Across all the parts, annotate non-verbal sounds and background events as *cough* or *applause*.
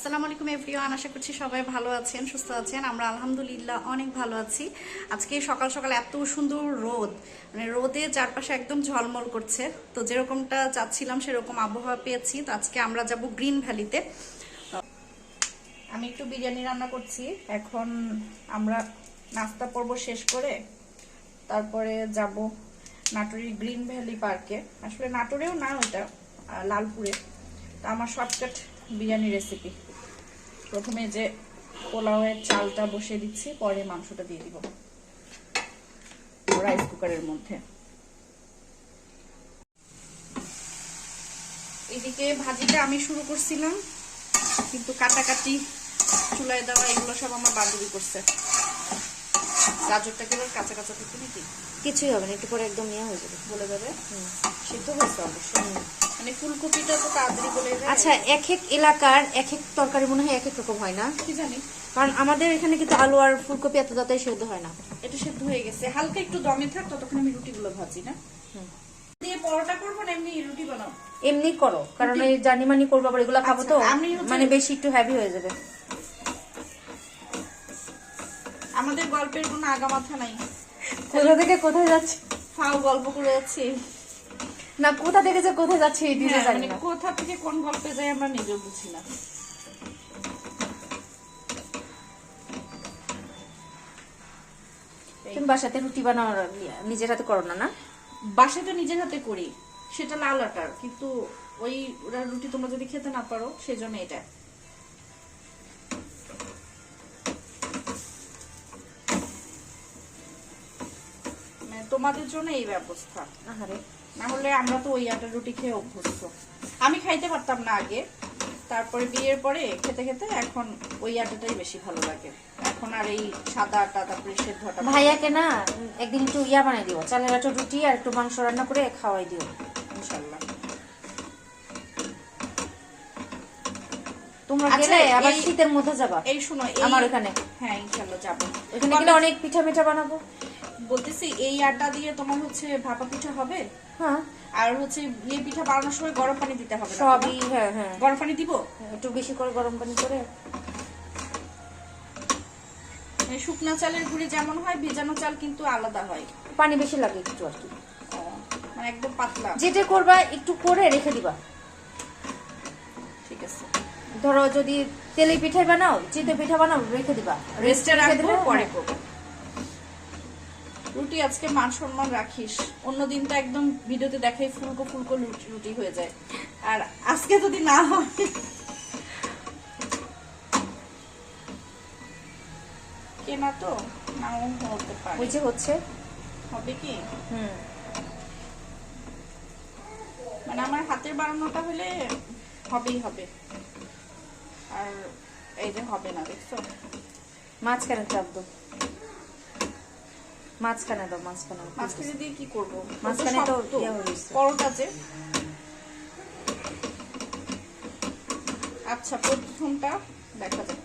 আসসালামু আলাইকুম, এভরিওয়ান। আশা করছি সবাই ভালো আছেন, সুস্থ আছেন। আমরা আলহামদুলিল্লাহ অনেক ভালো আছি। আজকে সকাল সকাল এত সুন্দর রোদ। মানে রোদে চারপাশে একদম ঝলমল করছে। তো যেরকমটা চাচ্ছিলাম, সেরকম আবহাওয়া পেয়েছি। তো আজকে আমরা যাব গ্রিন ভ্যালিতে। আমি একটু বিরিয়ানি রান্না করছি। এখন আমরা নাস্তা পর্ব শেষ করে তারপরে যাব নাটোরের গ্রিন ভ্যালি পার্কে। আসলে নাটোরেও না ওইটা লালপুরে। তো আমার শর্টকাট বিরিয়ানি রেসিপি প্রথমে যে পোলাওয়ের চালটা বসিয়ে দিচ্ছি পরে মাংসটা দিয়ে দিব। রাইস কুকারের মধ্যে। এদিকে ভাজিটা আমি শুরু করছিলাম কিন্তু কাটাকাটি চুলায় দেওয়া এগুলো সব আমার বান্ধবী করছে। গাজরটা কেবল কাঁচা কাঁচা থাকতে নাকি? কিছুই হবে না একটু পরে একদম ইয়ে হয়ে যাবে। বলে যাবে? সিদ্ধ হয়েছে অবশ্যই মানে ফুলকপিটা তো তাড়াতাড়ি বলে যায় আচ্ছা এক এক এলাকার এক এক তরকারি মনে হয় এক এক রকম হয় না? কি জানি। কারণ আমাদের এখানে কিন্তু আলু আর ফুলকপি এত তাড়াতাড়ি সেদ্ধ হয় না। এটা সেদ্ধ হয়ে গেছে। হালকা একটু দমে থাক ততক্ষণ আমি রুটিগুলো ভাজি না? দিয়ে পরোটা করব না এমনি রুটি বানাও এমনি করো কারণ এই জানি মানি করব আবার এগুলো খাব তো আচ্ছা, মানে বেশি একটু হ্যাভি হয়ে যাবে। আমাদের গল্পের কোনো আগামাথা নাই। কোথা থেকে কোথায় যাচ্ছে? ফাও গল্প করে যাচ্ছি। না কোথা থেকে যে কোথায় যাচ্ছে এই দিনে হ্যাঁ, জানি মানে না। কোথা থেকে কোন গল্পে যাই আমরা নিজেও বুঝি না। তুমি বাসাতে রুটি বানাও নিজের হাতে করো না না? বাসে তো নিজের হাতে করি সেটা লাল আটার কিন্তু ওই ওরা রুটি তোমরা যদি খেতে না পারো সেজন্য এটা। মানে তোমাদের জন্য এই ব্যবস্থা। আহারে। না হলে আমরা তো ওই আটার রুটি খেয়ে অভ্যস্ত। আমি খাইতে পারতাম না আগে। তারপরে বিয়ের পরে খেতে খেতে এখন ওই আটাটাই বেশি ভালো লাগে। এখন আর এই সাদা আটা তারপরে সেদ্ধ আটা ভাইয়াকে না। একদিন একটু ইয়া বানাই দিও চালের আটা রুটি আর একটু মাংস রান্না করে খাওয়াই দিও। ইনশাল্লাহ তোমরা আচ্ছা, গেলে আবার শীতের মধ্যে যাবা। এই শোনো আমার ওখানে। হ্যাঁ ইনশাল্লাহ যাব। ওখানে গেলে অনেক পিঠা মিঠা বানাবো। বলতেছি এই আটা দিয়ে তোমার হচ্ছে ভাপা পিঠা হবে? হ্যাঁ। আর হচ্ছে ইয়ে পিঠা বানানোর সময় গরম পানি দিতে হবে সবই হ্যাঁ হ্যাঁ। গরম পানি দিব? একটু বেশি করে গরম পানি করে। শুকনা চালের গুঁড়ি যেমন হয় ভেজানো চাল কিন্তু আলাদা হয়। পানি বেশি লাগে একটু আর কি। মানে একদম পাতলা। যেটা করবা একটু করে রেখে দিবা। ঠিক আছে। ধরো যদি তেলে পিঠা বানাও চিতে পিঠা বানাও রেখে দিবা। রেস্টে রেখে রাখব পরে করব। রুটি আজকে মান সম্মান রাখিস। অন্যদিন তো একদম ভিডিওতে দেখাই ফুলকো ফুলকো রুটি হয়ে যায়। আর আজকে যদি না হয় কেনা তো? নাও হতে পারে। ওই যে হচ্ছে। হবে কি? হুম। মানে আমার হাতের বানানোটা হলে হবেই হবে। আর এই যে হবে না দেখছ? মাঝখানে চাপ দাও মাঝখানে দাও মাঝখানে। মাঝখানে দিয়ে কি করব? মাঝখানে তো পরোটা যে। আচ্ছা প্রথমটা দেখা যাক।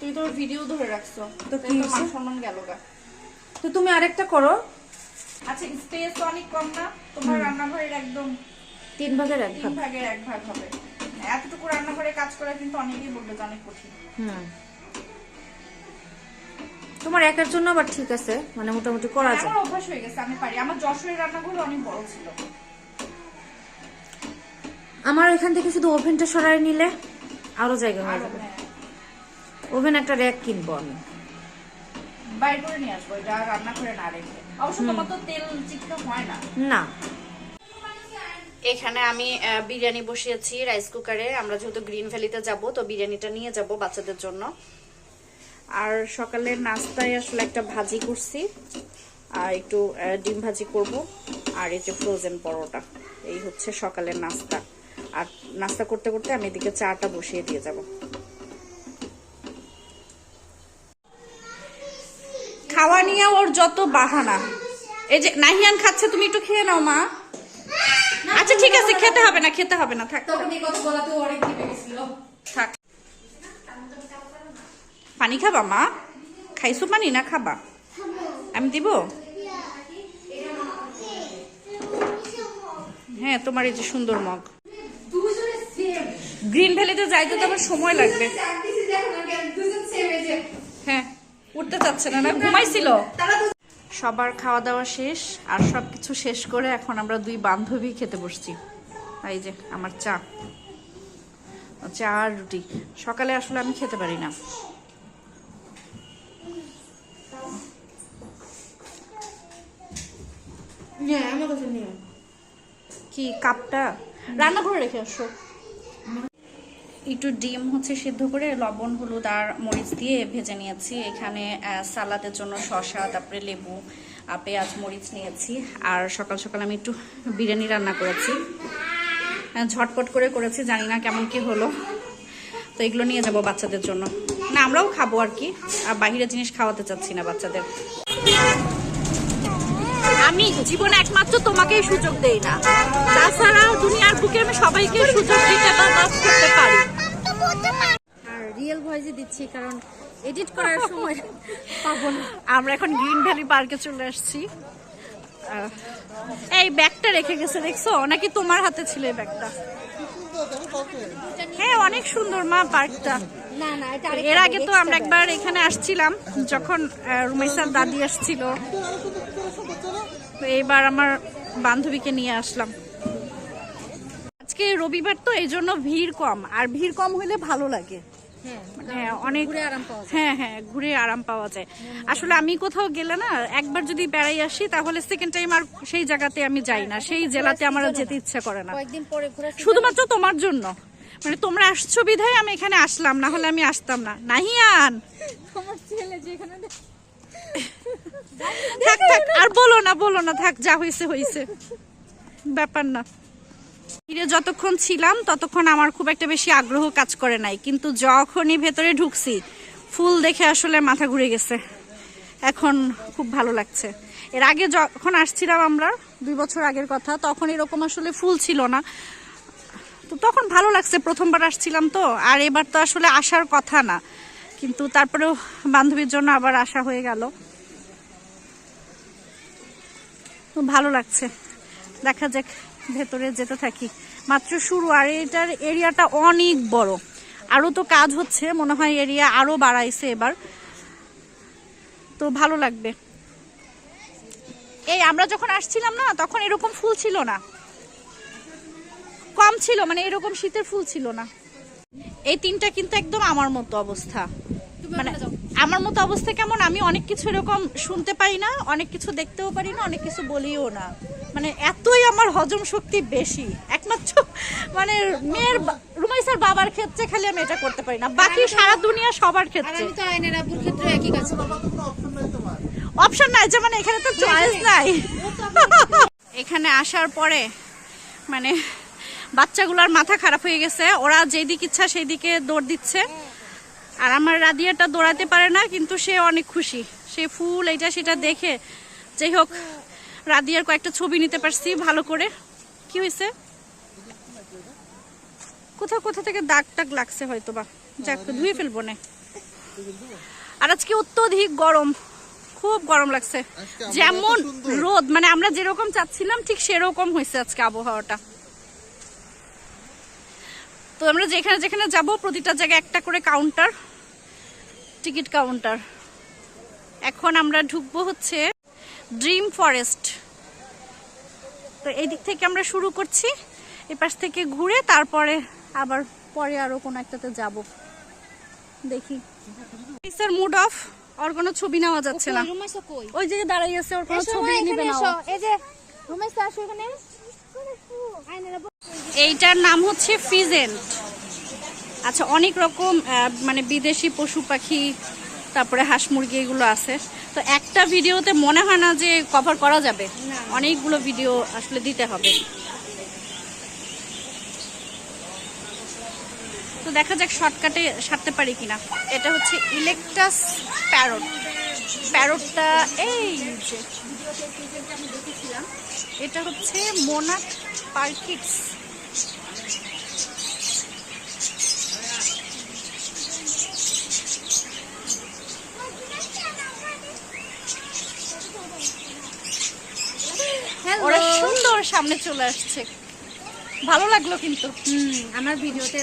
তুই তোর ভিডিও ধরে রাখছো। তো কি মান সম্মান গেল গা। তো তুমি আরেকটা করো। আচ্ছা স্পেস অনেক কম না। তোমার রান্নাঘরের একদম তিন ভাগের এক তিন ভাগের এক ভাগ হবে। এতটুকু রান্নাঘরে কাজ করা কিন্তু অনেকেই বলবে অনেক কঠিন। হুম। তোমার একার জন্য আবার ঠিক আছে মানে মোটামুটি করা যায়। আমার অভ্যাস হয়ে গেছে আমি পারি। আমার যশোরের রান্নাঘর অনেক বড় ছিল। আমার ওইখান থেকে শুধু ওভেনটা সরাই নিলে আরও জায়গা হয়ে যাবে। হ্যাঁ, ওভেন একটা র্যাক কিনবো আমি। বাইর করে নিয়ে আসব এটা রান্না করে না রেখে। অবশ্য তোমার তো তেল চিটকা হয় না। না। এখানে আমি আহ, বিরিয়ানি বসিয়েছি রাইস কুকারে আমরা যেহেতু গ্রিন ভ্যালিতে যাব তো বিরিয়ানিটা নিয়ে যাব বাচ্চাদের জন্য। আর সকালের নাস্তায় আসলে একটা ভাজি করছি। আর একটু ডিম ভাজি করব। আর এই যে ফ্রোজেন পরোটা এই হচ্ছে সকালের নাস্তা। আর নাস্তা করতে করতে আমি এদিকে চাটা বসিয়ে দিয়ে যাব। খাওয়া নিয়ে ওর যত বাহানা। এই যে নাহিয়ান খাচ্ছে তুমি একটু খেয়ে নাও মা। আচ্ছা ঠিক আছে খেতে হবে না খেতে হবে না থাক। থাক। পানি খাবা, মা? খাইছো পানি না খাবা? আমি দিব? হ্যাঁ তোমার এই যে সুন্দর মগ। গ্রিন ভ্যালিতে যাইতে তো আমার সময় লাগবে। হ্যাঁ উঠতে চাচ্ছে না না? ঘুমাইছিল? সবার খাওয়া দাওয়া শেষ, আর সবকিছু শেষ করে এখন আমরা দুই বান্ধবী খেতে বসছি। এই যে, আমার চা। চা আর রুটি। সকালে আসলে আমি খেতে পারি না। কি কাপটা? রান্না করে রেখে আসো। একটু ডিম হচ্ছে সিদ্ধ করে, লবণ, হলুদ আর মরিচ দিয়ে ভেজে নিয়েছি। এখানে সালাদের জন্য শসা, তারপরে লেবু পেঁয়াজ, মরিচ নিয়েছি। আর সকাল সকাল আমি একটু বিরিয়ানি রান্না করেছি। ঝটপট করে করেছি, জানি না কেমন কি হলো। তো এগুলো নিয়ে যাব বাচ্চাদের জন্য। না, আমরাও খাব আর কি। আর বাহিরের জিনিস খাওয়াতে চাচ্ছি না বাচ্চাদের। আমি জীবনে একমাত্র তোমাকেই সুযোগ দেই না। তাছাড়া দুনিয়ার বুকে আমি সবাইকে সুযোগ দিতে বা মাফ করতে পারি। আর রিয়েল ভয়েসে দিচ্ছি কারণ এডিট করার সময় পাবো না। আমরা এখন গ্রিন ভ্যালি পার্কে চলে আসছি। এই ব্যাগটা রেখে গেছে দেখছ? নাকি তোমার হাতে ছিল এই ব্যাগটা? হ্যাঁ অনেক সুন্দর মা পার্কটা। এর আগে তো আমরা একবার এখানে আসছিলাম যখন আহ, রুমাইসার দাদি আসছিল। তো এইবার আমার বান্ধবীকে নিয়ে আসলাম। আজকে রবিবার তো এই জন্য ভিড় কম। আর ভিড় কম হলে ভালো লাগে। হ্যাঁ হ্যাঁ অনেক। হ্যাঁ হ্যাঁ ঘুরে আরাম পাওয়া যায়। আসলে আমি কোথাও গেলে না একবার যদি বেড়াই আসি তাহলে সেকেন্ড টাইম আর সেই জায়গাতে আমি যাই না। সেই জেলাতে আমার যেতে ইচ্ছে করে না। শুধুমাত্র তোমার জন্য। মানে তোমরা আসছো বিধায় আমি এখানে আসলাম না হলে আমি আসতাম না। নাহিয়ান! আমার ছেলে যেখানে থাক থাক, আর বলো না বলো না, থাক, যা হয়েছে হয়েছে। ব্যাপার না। ফিরে যতক্ষণ ছিলাম, ততক্ষণ আমার খুব একটা বেশি আগ্রহ কাজ করে নাই। কিন্তু যখনই ভেতরে ঢুকছি, ফুল দেখে আসলে মাথা ঘুরে গেছে। এখন খুব ভালো লাগছে। এর আগে যখন আসছিলাম আমরা, দুই বছর আগের কথা, তখন এরকম আসলে ফুল ছিল না। তো তখন ভালো লাগছে, প্রথমবার আসছিলাম তো, আর এবার তো আসলে আসার কথা না। কিন্তু তারপরেও বান্ধবীর জন্য আবার আসা হয়ে গেল তো ভালো লাগছে। দেখা যাক, ভেতরে যেতে থাকি। মাত্র শুরু, আর এটার এরিয়াটা অনেক বড়। আরও তো কাজ হচ্ছে, মনে হয় এরিয়া আরও বাড়াইছে এবার। তো ভালো লাগবে। এই আমরা যখন আসছিলাম না, তখন এরকম ফুল ছিল না। কম ছিল মানে এরকম শীতের ফুল ছিল না। এই তিনটা কিন্তু একদম আমার মতো অবস্থা। মানে আমার মতো অবস্থা কেমন? আমি অনেক কিছু এরকম শুনতে পাই না অনেক কিছু দেখতেও পারি না অনেক কিছু বলিও না। মানে এতই আমার হজম শক্তি বেশি। একমাত্র মানে মেয়ের রুমাইসার বাবার ক্ষেত্রে খালি আমি এটা করতে পারি না। বাকি সারা দুনিয়া সবার ক্ষেত্রে। আমি তো আইনের আব্বুর ক্ষেত্রে একই কাজ অপশন নাই যে মানে এখানে তো চয়েস নাই। এখানে আসার পরে মানে বাচ্চাগুলোর মাথা খারাপ হয়ে গেছে ওরা যেদিক ইচ্ছা সেই দিকে দৌড় দিচ্ছে। আর আমার রাদিয়াটা দৌড়াতে পারে না কিন্তু সে অনেক খুশি। সে ফুল এটা সেটা দেখে যাই হোক রাদিয়ার কয়েকটা ছবি নিতে পারছি ভালো করে। কি হয়েছে? কোথাও কোথা থেকে দাগ টাগ লাগছে হয়তো বা যাক ধুয়ে ফেলব না। আর আজকে অত্যধিক গরম খুব গরম লাগছে। যেমন রোদ মানে আমরা যেরকম চাচ্ছিলাম ঠিক সেরকম হয়েছে আজকে আবহাওয়াটা। তো আমরা যেখানে যেখানে যাব প্রতিটা জায়গায় একটা করে কাউন্টার টিকিট কাউন্টার। এখন আমরা ঢুকবো হচ্ছে ড্রিম ফরেস্ট। তো এই দিক থেকে আমরা শুরু করছি এ পাশ থেকে ঘুরে তারপরে আবার পরে আরও কোনো একটাতে যাব। দেখি। স্যার মুড অফ ওর কোনো ছবি নেওয়া যাচ্ছে না। ওই যে দাঁড়াই আছে ওর কোনো ছবি নিবে না এই যে এইটার নাম হচ্ছে ফিজেন্ট। আচ্ছা অনেক রকম মানে বিদেশি পশু পাখি তারপরে হাঁস মুরগি এগুলো আছে। তো একটা ভিডিওতে মনে হয় না যে কভার করা যাবে। অনেকগুলো ভিডিও আসলে দিতে হবে। তো দেখা যাক শর্টকাটে সারতে পারি কিনা। এটা হচ্ছে ইলেকট্রাস প্যারট প্যারটটা এই যে এটা হচ্ছে মোনাক পার্কিটস হ্যালো ওরা সুন্দর সামনে চলে আসছে। ভালো লাগল কিন্তু। হুম আমার ভিডিওতে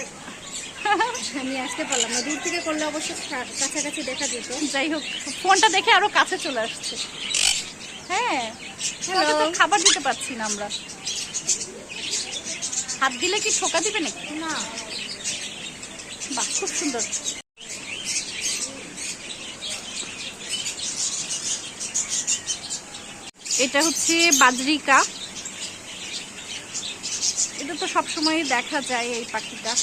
আমি আসতে পারলাম না। দূর থেকে করলে অবশ্য কাছাকাছি দেখা যেত। যাই হোক ফোনটা দেখে আরও কাছে চলে আসছে। হ্যাঁ খাবার দিতে পারছি না আমরা। হাত দিলে কি ঠোকা দিবে নাকি? না। বাহ খুব সুন্দর। এটা হচ্ছে বাজরিকা। তো সবসময় দেখা যায় এই পাখিটা।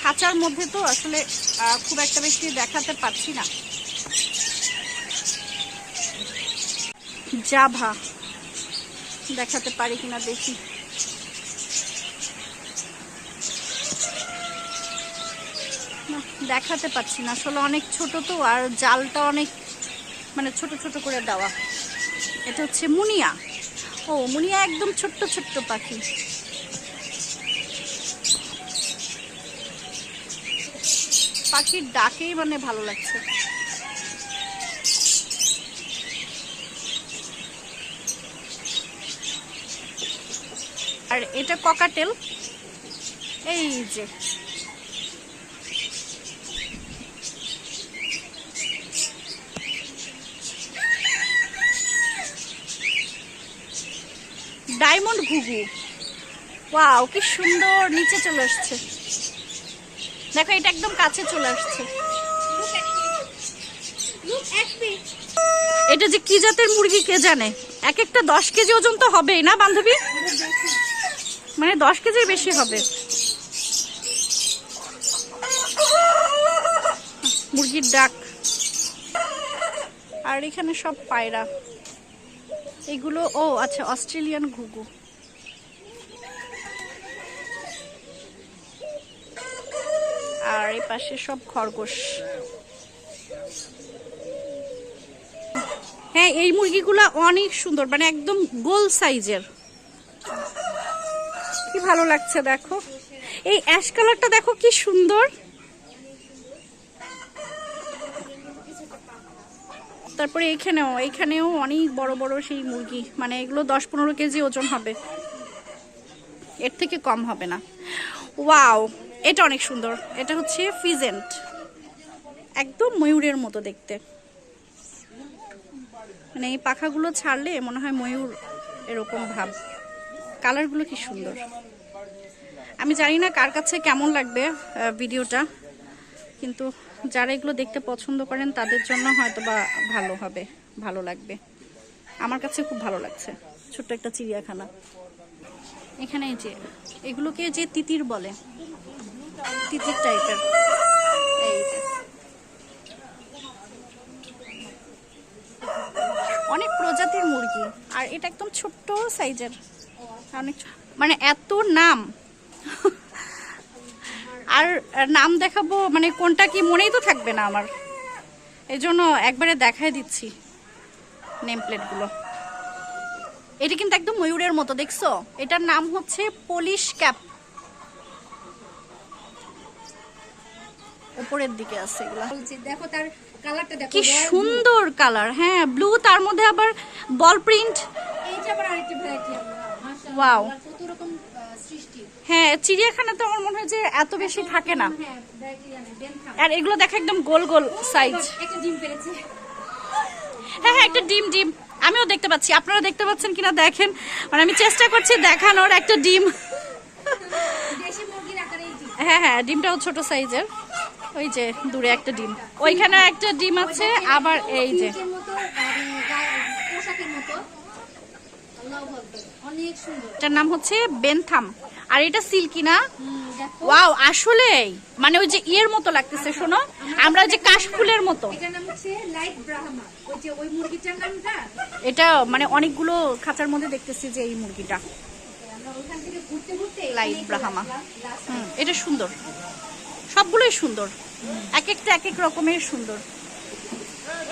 খাঁচার মধ্যে তো আসলে খুব একটা বেশি দেখাতে পারছি না। জাভা দেখাতে পারি কিনা দেখি। দেখাতে পাচ্ছি না। আসলে অনেক ছোট তো, আর জালটা অনেক মানে ছোট ছোট করে দেওয়া। এটা হচ্ছে মুনিয়া। ও, মুনিয়া একদম ছোট্ট ছোট্ট পাখি। পাখির ডাকেই মানে ভালো লাগছে। আর এটা ককাটেল। এই যে। ডায়মন্ড ঘুঘু। ওয়াও, কি সুন্দর, নিচে চলে আসছে। দেখো, এটা একদম কাছে চলে আসছে। এটা যে কি জাতের মুরগি, কে জানে? এক একটা দশ কেজি ওজন তো হবেই না, বান্ধবী? মানে দশ কেজির বেশি হবে। মুরগির ডাক। আর এখানে সব পায়রা। এগুলো, ও আচ্ছা অস্ট্রেলিয়ান ঘুঘু। আর এই পাশে সব খরগোশ। হ্যাঁ এই মুরগিগুলো অনেক সুন্দর মানে একদম গোল সাইজের। কি ভালো লাগছে দেখো। এই অ্যাশ কালারটা দেখো কি সুন্দর। তারপরে এখানেও এখানেও অনেক বড় বড় সেই মুরগি মানে এগুলো দশ পনেরো কেজি ওজন হবে। এর থেকে কম হবে না। ওয়াও, এটা অনেক সুন্দর। এটা হচ্ছে ফিজেন্ট। একদম ময়ূরের মতো দেখতে। মানে এই পাখাগুলো ছাড়লে মনে হয় ময়ূর এরকম ভাব। কালারগুলো কি সুন্দর। আমি জানি না কার কাছে কেমন লাগবে ভিডিওটা। কিন্তু যারা এগুলো দেখতে পছন্দ করেন, তাদের জন্য হয়তো বা ভালো হবে, ভালো লাগবে। আমার কাছে খুব ভালো লাগছে। ছোট্ট একটা চিড়িয়াখানা। এখানে যে, এগুলোকে যে তিতির বলে, তিতির টাইপের। অনেক প্রজাতির মুরগি, আর এটা একদম ছোট্ট সাইজের। অনেক মানে এত নাম। আর নাম দেখাবো মানে কোনটা কি মনেই তো থাকবে না আমার। এই জন্য একবারে দেখাই দিচ্ছি নেম প্লেটগুলো এটা কিন্তু একদম ময়ূরের মতো দেখছ? এটার নাম হচ্ছে পলিশ ক্যাপ। উপরের দিকে আছে এগুলা। দেখো তার কালারটা দেখো কি সুন্দর কালার হ্যাঁ ব্লু তার মধ্যে আবার বল প্রিন্ট। এইটা আবার আরেকটা ভ্যারাইটি Wow. কত রকম সৃষ্টি। হ্যাঁ চিড়িয়াখানাতে আমার মনে হয় যে এত বেশি থাকে না। হ্যাঁ আর এগুলো দেখা একদম গোল গোল সাইজ একটা ডিম পেরেছে। হ্যাঁ হ্যাঁ একটা ডিম ডিম। আমিও দেখতে পাচ্ছি। আপনারা দেখতে পাচ্ছেন কিনা দেখেন। মানে আমি চেষ্টা করছি দেখানোর একটা ডিম। হ্যাঁ হ্যাঁ ডিমটাও ছোট সাইজের। ওই যে দূরে একটা ডিম। ওইখানে একটা ডিম আছে আবার এই যে। এটার নাম হচ্ছে বেনথাম। আর এটা সিল্কি না? ওয়াও আসলেই মানে ওই যে ইয়ের মতো লাগতেছে শোনো। আমরা ওই যে কাশফুলের মতো। এটার নাম হচ্ছে লাইট ব্রাহ্মা ওই যে ওই মুরগিটার নামটা? এটা মানে অনেকগুলো খাঁচার মধ্যে দেখতেছি যে এই মুরগিটা। আসলাম, last হুম এটা সুন্দর। সবগুলোই সুন্দর। এক একটা এক এক রকমের সুন্দর।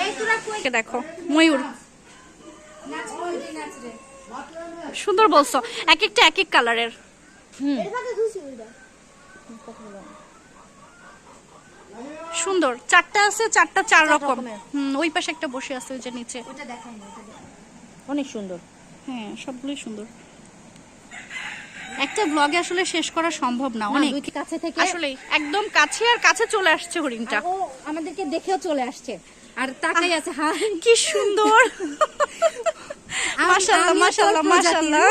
এই তোরা কই? একে দেখো ময়ূর। সুন্দর বলছো। এক একটা এক এক কালারের সুন্দর চারটা আছে চারটা চার রকম। হুম ওই পাশে একটা বসে আছে ওই যে নিচে। ওটা দেখাই না ওটা দেখাই অনেক সুন্দর। হ্যাঁ সবগুলোই সুন্দর। একটা ব্লগে আসলে শেষ করা সম্ভব না অনেক। কাছে থেকে আসলে একদম কাছে আর কাছে চলে আসছে হরিণটা। আমাদেরকে দেখেও চলে আসছে। আর তাকাই আছে হ্যাঁ কি সুন্দর। আম- মাশাল্লাহ আমিও তোর মাশাল্লাহ প্রজাতির। মাশাল্লাহ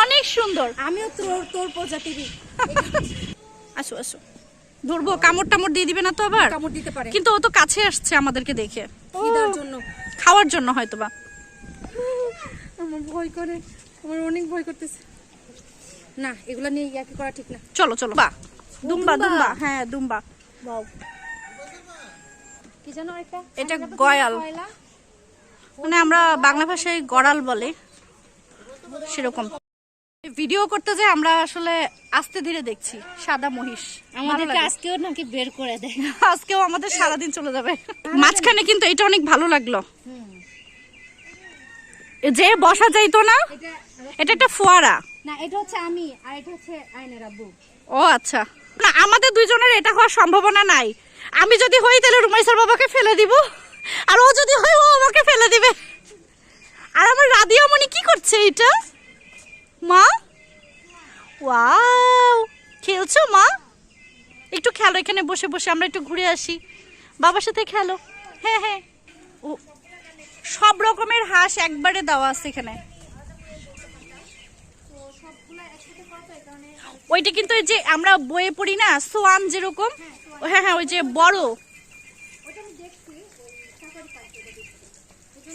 অনেক সুন্দর। আমিও তোর তোর প্রজাতির। আসো আসো। ধরবো কামড় টামড় দিয়ে দিবে না তো আবার? কামড় দিতে পারে। কিন্তু ও তো কাছে আসছে আমাদেরকে দেখে। খিদার জন্য। খাওয়ার জন্য হয়তো বা আমার ভয় করে। আমার অনেক ভয় করতেছে। না এগুলা নিয়ে ইয়াকি করা ঠিক না। চলো চলো। বা দুম্বা দুম্বা। হ্যাঁ দুম্বা। বাও। কি জানো একটা? এটা গয়াল। মানে আমরা বাংলা ভাষায় গড়াল বলে সেরকম। ভিডিও করতে যে আমরা আসলে আস্তে ধীরে দেখছি সাদা মহিষ। আমাদেরকে আজকেও নাকি বের করে দেয়। আজকেও আমাদের সারাদিন চলে যাবে। মাঝখানে কিন্তু এটা অনেক ভালো লাগল। যে বসা যাইতো না এটা একটা ফোয়ারা। না এটা হচ্ছে আমি আর এটা হচ্ছে আয়নের আব্বু। ও আচ্ছা। না আমাদের দুইজনের এটা হওয়ার সম্ভাবনা নাই। আমি যদি হই তাহলে রুমাইসার বাবাকে ফেলে দিব। আর ও যদি হয় ও আমাকে ফেলে দিবে। আর আমার রাদিয়া মনি কি করছে এটা? মা? ওয়াও! খেলছো মা? একটু খেলো এখানে বসে বসে, আমরা একটু ঘুরে আসি। বাবার সাথে খেলো। হ্যাঁ হ্যাঁ। ও, সব রকমের হাঁস একবারে দেওয়া আছে এখানে। ওইটা কিন্তু ওই যে আমরা বইয়ে পড়ি না, সোয়ান যেরকম? হ্যাঁ হ্যাঁ ওই যে বড়।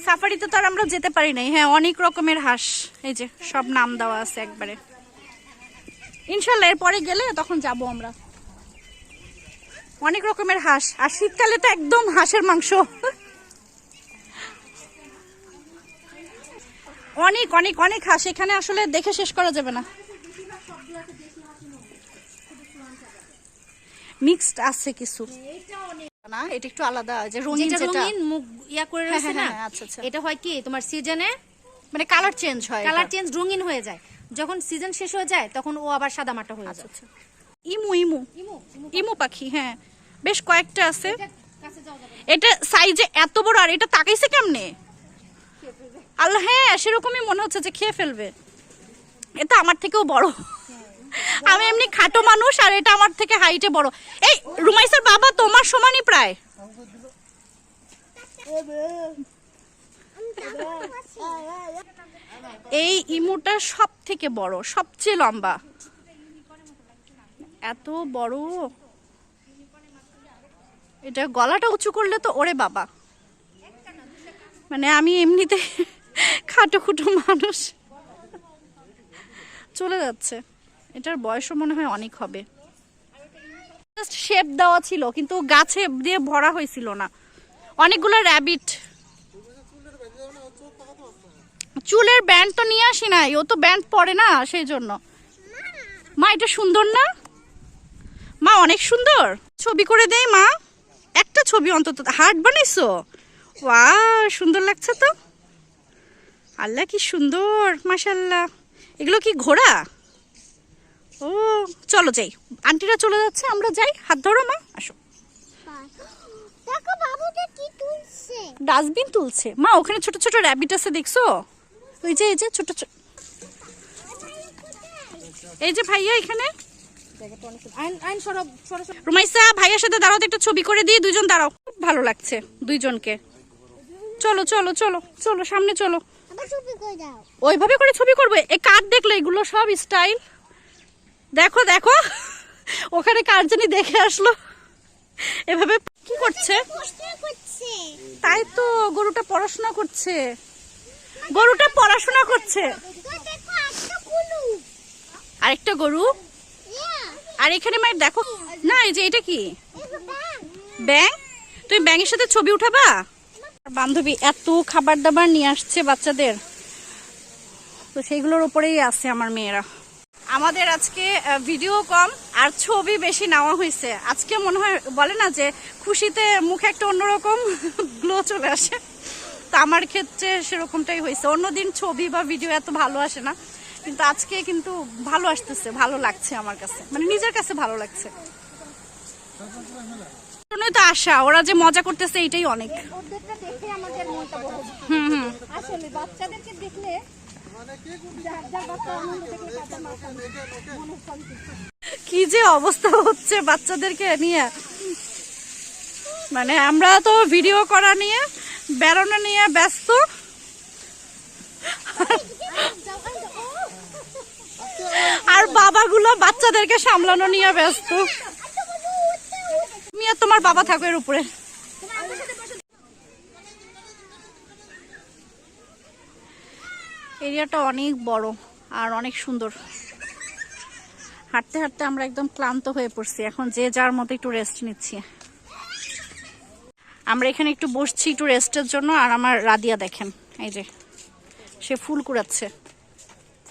সাফারিতে তো আর আমরা যেতে পারি নাই। হ্যাঁ অনেক রকমের হাঁস। এই যে, সব নাম দেওয়া আছে একবারে। ইনশাল্লাহ, এরপরে গেলে তখন যাব আমরা। অনেক রকমের হাঁস। আর শীতকালে তো একদম হাঁসের মাংস। অনেক অনেক অনেক হাঁস। এখানে আসলে দেখে শেষ করা যাবে না। মিক্সড আছে কিছু। না এটা একটু আলাদা যে রঙিন যেটা রঙিন মুখ ইয়া করে হ্যাঁ, রয়েছে হ্যাঁ, না? হ্যাঁ, আচ্ছা, আচ্ছা। এটা হয় কি? তোমার সিজনে মানে কালার চেঞ্জ হয় কালার চেঞ্জ রঙিন হয়ে যায়। যখন সিজন শেষ হয়ে যায় তখন ও আবার সাদা মাটা হয়ে আচ্ছা যায়। আচ্ছা। ইমু ইমু। ইমু, পাখি। হ্যাঁ। বেশ কয়েকটা আছে। এটা সাইজে এত বড় আর এটা তাকাইছে কেমনে? আল্লাহ হ্যাঁ সেরকমই মনে হচ্ছে যে খেয়ে ফেলবে। এটা আমার থেকেও বড়। আমি এমনি খাটো মানুষ আর এটা আমার থেকে হাইটে বড়। এই রুমাইসার বাবা তোমার সমানই প্রায়। এই ইমুটা সব থেকে বড় সবচেয়ে লম্বা। এত বড়? এটা গলাটা উঁচু করলে তো ওরে বাবা। মানে আমি এমনিতে খাটো খুটো মানুষ। চলে যাচ্ছে। এটার বয়সও মনে হয় অনেক হবে। জাস্ট শেপ দেওয়া ছিল, কিন্তু গাছে দিয়ে ভরা হয়েছিল না। অনেকগুলো র্যাবিট চুলের ব্যান্ড তো নিয়ে আসি নাই, ও তো ব্যান্ড পরে না, সেই জন্য। মা, এটা সুন্দর না? মা, অনেক সুন্দর। ছবি করে দেই, মা। একটা ছবি অন্তত, হার্ট বানাইছো? ওয়া সুন্দর লাগছে তো। আল্লাহ, কি সুন্দর মাশাল্লাহ এগুলো কি ঘোড়া? ও চলো যাই। আন্টিরা চলে যাচ্ছে আমরা যাই। হাত ধরো মা আসো। ডাস্টবিন তুলছে। মা ওখানে ছোট ছোট র্যাবিট আছে দেখছ? ওই যে এই যে ছোট ছোট এই যে ভাইয়া এখানে। রুমাইসা ভাইয়ার সাথে দাঁড়াও একটা ছবি করে দিয়ে দুজন দাঁড়াও। খুব ভালো লাগছে দুইজনকে। চলো চলো চলো চলো সামনে চলো। ওইভাবে করে ছবি করবে। এ কার দেখল এগুলো সব স্টাইল দেখো দেখো। ওখানে কার দেখে আসলো। এভাবে কি করছে? তাই তো গরুটা পড়াশোনা করছে। গরুটা পড়াশোনা করছে। আরেকটা গরু? আর এখানে মায়ের দেখো। না, এই যে এটা কি? ব্যাং তুমি ব্যাঙের সাথে ছবি উঠাবা? বান্ধবী এত খাবার দাবার নিয়ে আসছে বাচ্চাদের। তো সেইগুলোর উপরেই আছে আমার মেয়েরা। আমাদের আজকে ভিডিও কম আর ছবি বেশি নেওয়া হয়েছে। আজকে মনে হয় বলে না যে খুশিতে মুখে একটা অন্যরকম *laughs* গ্লো চলে আসে। তো আমার ক্ষেত্রে সেরকমটাই হয়েছে। অন্যদিন ছবি বা ভিডিও এত ভালো আসে না কিন্তু আজকে কিন্তু ভালো আসতেছে ভালো লাগছে আমার কাছে। মানে নিজের কাছে ভালো লাগছে। জন্যই তো আশা ওরা যে মজা করতেছে এইটাই অনেক। হুম হুম। আসলে বাচ্চাদেরকে দেখলে কি যে অবস্থা হচ্ছে বাচ্চাদেরকে নিয়ে? মানে আমরা তো ভিডিও করা নিয়ে বেরোনো নিয়ে ব্যস্ত। আর বাবাগুলো বাচ্চাদেরকে সামলানো নিয়ে ব্যস্ত। তুমি আর তোমার বাবা থাকো এর উপরে। এরিয়াটা অনেক বড় আর অনেক সুন্দর। হাঁটতে হাঁটতে আমরা একদম ক্লান্ত হয়ে পড়ছি। এখন যে যার মতো একটু রেস্ট নিচ্ছি। আমরা এখানে একটু বসছি একটু রেস্টের জন্য আর আমার রাদিয়া দেখেন এই যে সে ফুল কুড়াচ্ছে।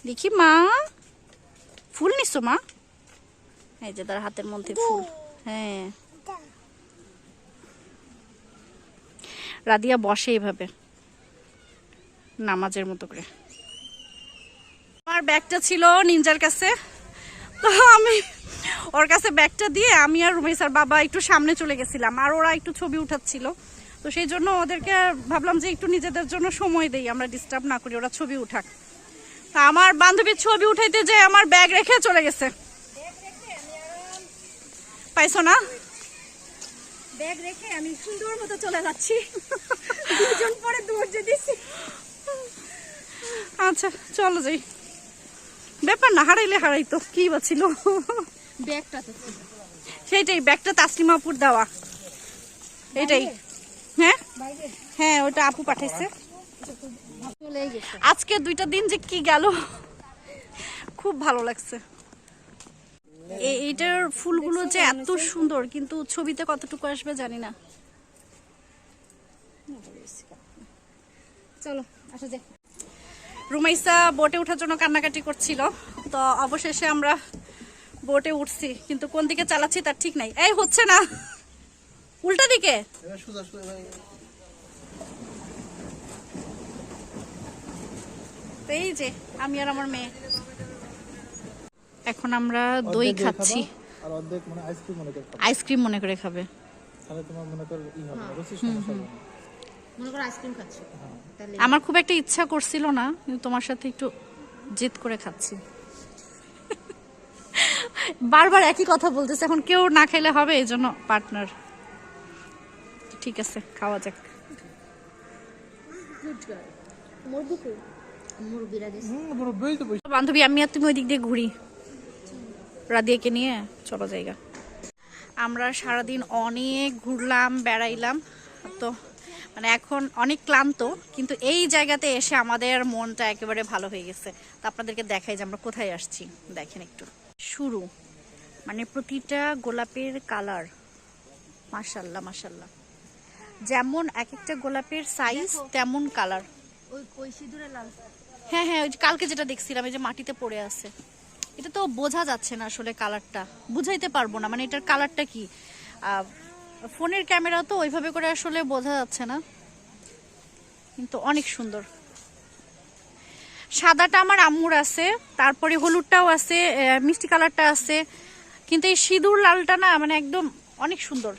দেখি মা ফুল নিছো মা? এই যে তার হাতের মধ্যে ফুল হ্যাঁ। রাদিয়া বসে এইভাবে নামাজের মতো করে। আমার ব্যাগটা ছিল নিনজার কাছে। তো আমি ওর কাছে ব্যাগটা দিয়ে আমি আর রুমেশার বাবা একটু সামনে চলে গেছিলাম আর ওরা একটু ছবি উঠাচ্ছিল। তো সেই জন্য ওদেরকে ভাবলাম যে একটু নিজেদের জন্য সময় দেই আমরা ডিস্টার্ব না করি ওরা ছবি উঠাক। তা আমার বান্ধবীর ছবি উঠাইতে যে আমার ব্যাগ রেখে চলে গেছে। পাইছো না? ব্যাগ রেখে আমি সুন্দর মতো চলে যাচ্ছি। দুজন পরে দৌড় দিছি। আচ্ছা চলো যাই। ব্যাপার না হারাইলে হারাইতো কি বা ছিল? সেইটাই ব্যাগটা তাসলিমাপুর দেওয়া। এটাই। হ্যাঁ? হ্যাঁ ওটা আপু পাঠাইছে। আজকে দুইটা দিন যে কি গেল। খুব ভালো লাগছে। এইটার ফুলগুলো যে এত সুন্দর কিন্তু ছবিতে কতটুকু আসবে জানি না। চলো আসো যাই রুমাইসা বোটে ওঠার জন্য কান্নাকাটি করছিল। তো অবশেষে আমরা বোটে উঠছি কিন্তু কোন দিকে চালাচ্ছি তার ঠিক নাই। এই হচ্ছে না। উল্টা দিকে। এই যে আমি আর আমার মেয়ে। এখন আমরা দই খাচ্ছি। আইসক্রিম মনে করে খাবে। তাহলে তোমার মনে কর ই হবে রুচির সমস্যা হবে না। মনে করো আইসক্রিম খাচ্ছ। তাহলে আমার খুব একটা ইচ্ছা করছিল না কিন্তু তোমার সাথে একটু জেদ করে খাচ্ছি। বারবার একই কথা বলতেছে এখন কেউ না খাইলে হবে এই জন্য পার্টনার ঠিক আছে খাওয়া যাক। বান্ধবী আমি আর তুমি ওই দিক দিয়ে ঘুরি। রাদিয়াকে নিয়ে চলো জায়গা। আমরা সারাদিন অনেক ঘুরলাম বেড়াইলাম তো মানে এখন অনেক ক্লান্ত কিন্তু এই জায়গাতে এসে আমাদের মনটা একেবারে ভালো হয়ে গেছে। তো আপনাদেরকে দেখাই যে আমরা কোথায় আসছি। দেখেন একটু। শুরু। মানে প্রতিটা গোলাপের কালার। মাশাল্লাহ মাশাল্লাহ। যেমন এক একটা গোলাপের সাইজ তেমন কালার হ্যাঁ হ্যাঁ ওই যে কালকে যেটা দেখছিলাম এই যে মাটিতে পড়ে আছে। এটা তো বোঝা যাচ্ছে না আসলে কালারটা বুঝাইতে পারব না। মানে এটার কালারটা কি? ফোনের ক্যামেরা তো ওইভাবে করে আসলে বোঝা যাচ্ছে না। কিন্তু অনেক সুন্দর। সাদাটা আমার আম্মুর আছে, তারপরে হলুদটাও আছে মিষ্টি কালারটা আছে, কিন্তু এই সিঁদুর লালটা না মানে একদম অনেক সুন্দর।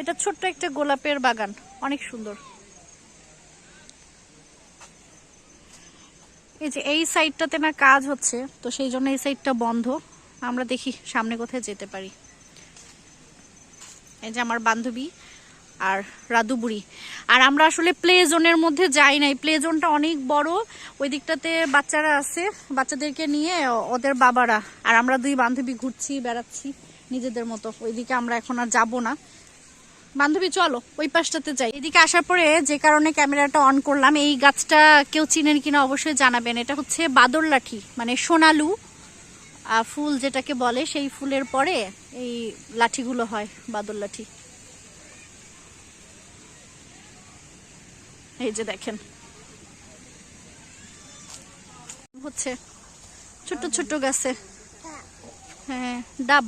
এটা ছোট্ট একটা গোলাপের বাগান, অনেক সুন্দর। এই যে এই সাইডটাতে না কাজ হচ্ছে, তো সেই জন্য এই সাইডটা বন্ধ। আমরা দেখি সামনে কোথায় যেতে পারি। এই যে আমার বান্ধবী আর রাধু বুড়ি। আর আমরা আসলে প্লে জোনের মধ্যে যাই নাই। প্লে জোনটা অনেক বড়। ওই দিকটাতে বাচ্চারা আছে, বাচ্চাদেরকে নিয়ে ওদের বাবারা। আর আমরা দুই বান্ধবী ঘুরছি, বেড়াচ্ছি নিজেদের মতো। ওইদিকে আমরা এখন আর যাব না। বান্ধবী, চলো, ওই পাশটাতে যাই। এদিকে আসার পরে যে কারণে ক্যামেরাটা অন করলাম, এই গাছটা কেউ চিনেন কিনা অবশ্যই জানাবেন। এটা হচ্ছে বাদর লাঠি মানে সোনালু। ফুল যেটাকে বলে সেই ফুলের পরে এই লাঠিগুলো হয় বাদল লাঠি। এই যে দেখেন। হচ্ছে ছোট্ট ছোট্ট গাছে। হ্যাঁ ডাব।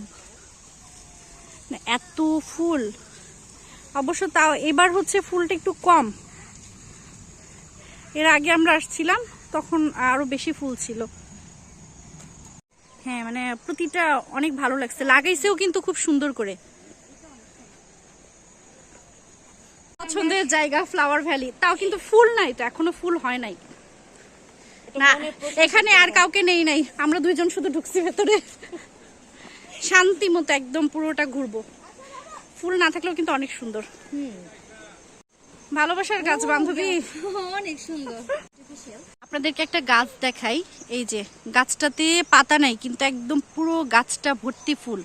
না, এত ফুল। অবশ্য তাও এবার হচ্ছে ফুলটা একটু কম। এর আগে আমরা আসছিলাম তখন আরও বেশি ফুল ছিল। হ্যাঁ মানে প্রতিটা অনেক ভালো লাগছে। লাগাইছেও কিন্তু খুব সুন্দর করে। পছন্দের জায়গা ফ্লাওয়ার ভ্যালি তাও কিন্তু ফুল নাই তো, এখনও ফুল হয় নাই। না, এখানে আর কাউকে নেই নাই। আমরা দুইজন শুধু ঢুকছি ভেতরে। শান্তি মতো একদম পুরোটা ঘুরবো। ফুল না থাকলেও কিন্তু অনেক সুন্দর। ভালোবাসার গাছ বান্ধবী। অনেক সুন্দর। আপনাদেরকে একটা গাছ দেখাই। এই যে গাছটাতে পাতা নাই কিন্তু একদম পুরো গাছটা ভর্তি ফুল।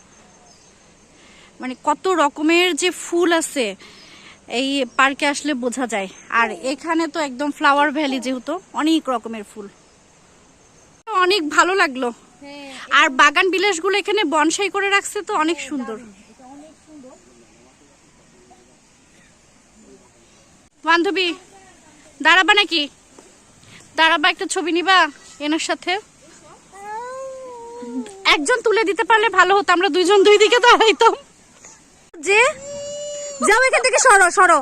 মানে কত রকমের যে ফুল আছে এই পার্কে আসলে বোঝা যায়। আর এখানে তো একদম ফ্লাওয়ার ভ্যালি যেহেতু অনেক রকমের ফুল। অনেক ভালো লাগল। হ্যাঁ আর বাগান বিলাসগুলো এখানে বনসাই করে রাখছে তো অনেক সুন্দর। বান্ধবী, দাঁড়াবা নাকি? দাঁড়াবা, একটা ছবি নিবা এনার সাথে। একজন তুলে দিতে পারলে ভালো হতো, আমরা দুইজন দুই দিকে দাঁড়াইতাম। যে, যাও এখান থেকে, সরো সরো।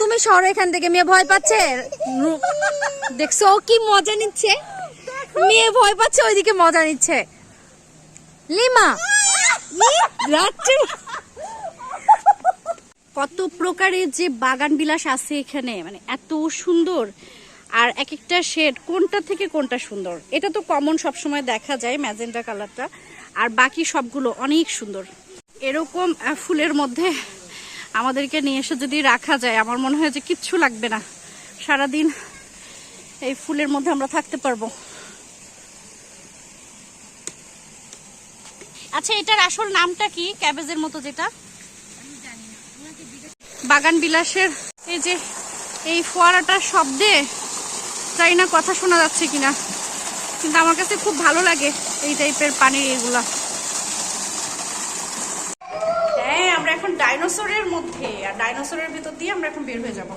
তুমি সরো এখান থেকে, মেয়ে ভয় পাচ্ছে। দেখছ, ও কি মজা নিচ্ছে? মেয়ে ভয় পাচ্ছে, ওইদিকে মজা নিচ্ছে। লিমা রাত্রে। কত প্রকারের যে বাগান বিলাস আছে এখানে মানে এত সুন্দর। আর এক একটা শেড, কোনটা থেকে কোনটা সুন্দর? এটা তো কমন সবসময় দেখা যায় ম্যাজেন্টা কালারটা। আর বাকি সবগুলো অনেক সুন্দর। এরকম ফুলের মধ্যে আমাদেরকে নিয়ে এসে যদি রাখা যায়, আমার মনে হয় যে কিচ্ছু লাগবে না। সারাদিন এই ফুলের মধ্যে আমরা থাকতে পারব। আচ্ছা এটার আসল নামটা কি? ক্যাবেজের মতো যেটা? বাগান বিলাসের এই যে এই ফোয়ারাটার শব্দে জানি না কথা শোনা যাচ্ছে কিনা। কিন্তু আমার কাছে খুব ভালো লাগে এই টাইপের পানির এগুলা। হ্যাঁ আমরা এখন ডাইনোসরের মধ্যে। আর ডাইনোসরের ভিতর দিয়ে আমরা এখন বের হয়ে যাব।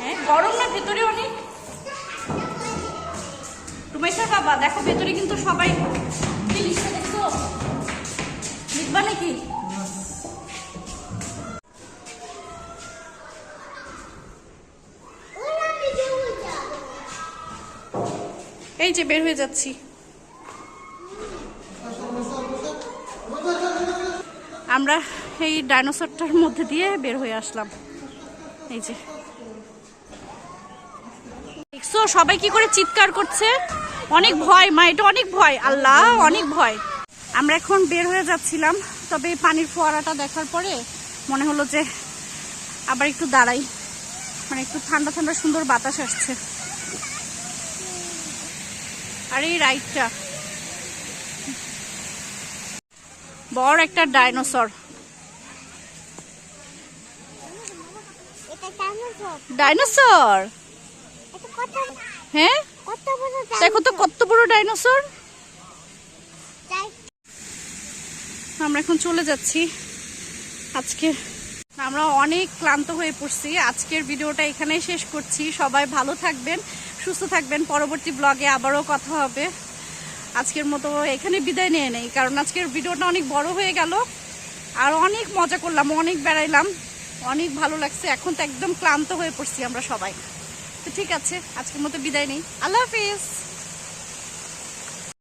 হ্যাঁ গরম না ভেতরে অনেক? রুমেশার বাবা, দেখো ভেতরে কিন্তু সবাই। লিখছে দেখছ? লিখবা নাকি? এই যে বের হয়ে যাচ্ছি। আমরা এই ডাইনোসরটার মধ্যে দিয়ে বের হয়ে আসলাম। এই যে। দেখছ, সবাই কি করে চিৎকার করছে? অনেক ভয়, মা, এটা অনেক ভয়। আল্লাহ, অনেক ভয়। আমরা এখন বের হয়ে যাচ্ছিলাম, তবে পানির ফোয়ারাটা দেখার পরে মনে হলো যে আবার একটু দাঁড়াই। মানে একটু ঠান্ডা ঠান্ডা, সুন্দর বাতাস আসছে। আর, এই রাইডটা বড় একটা ডাইনোসর। ডাইনোসর? হ্যাঁ? দেখো তো, কত বড় ডাইনোসর। আমরা এখন চলে যাচ্ছি। আজকে আমরা অনেক ক্লান্ত হয়ে পড়ছি। আজকের ভিডিওটা এখানেই শেষ করছি। সবাই ভালো থাকবেন। সুস্থ থাকবেন। পরবর্তী ব্লগে আবারও কথা হবে। আজকের মতো এখানে বিদায় নিয়ে নেই, কারণ আজকের ভিডিওটা অনেক বড় হয়ে গেল। আর অনেক মজা করলাম, অনেক বেড়াইলাম। অনেক ভালো লাগছে। এখন তো একদম ক্লান্ত হয়ে পড়ছি আমরা সবাই। তো ঠিক আছে, আজকের মতো বিদায় নেই। আল্লাহ হাফিজ।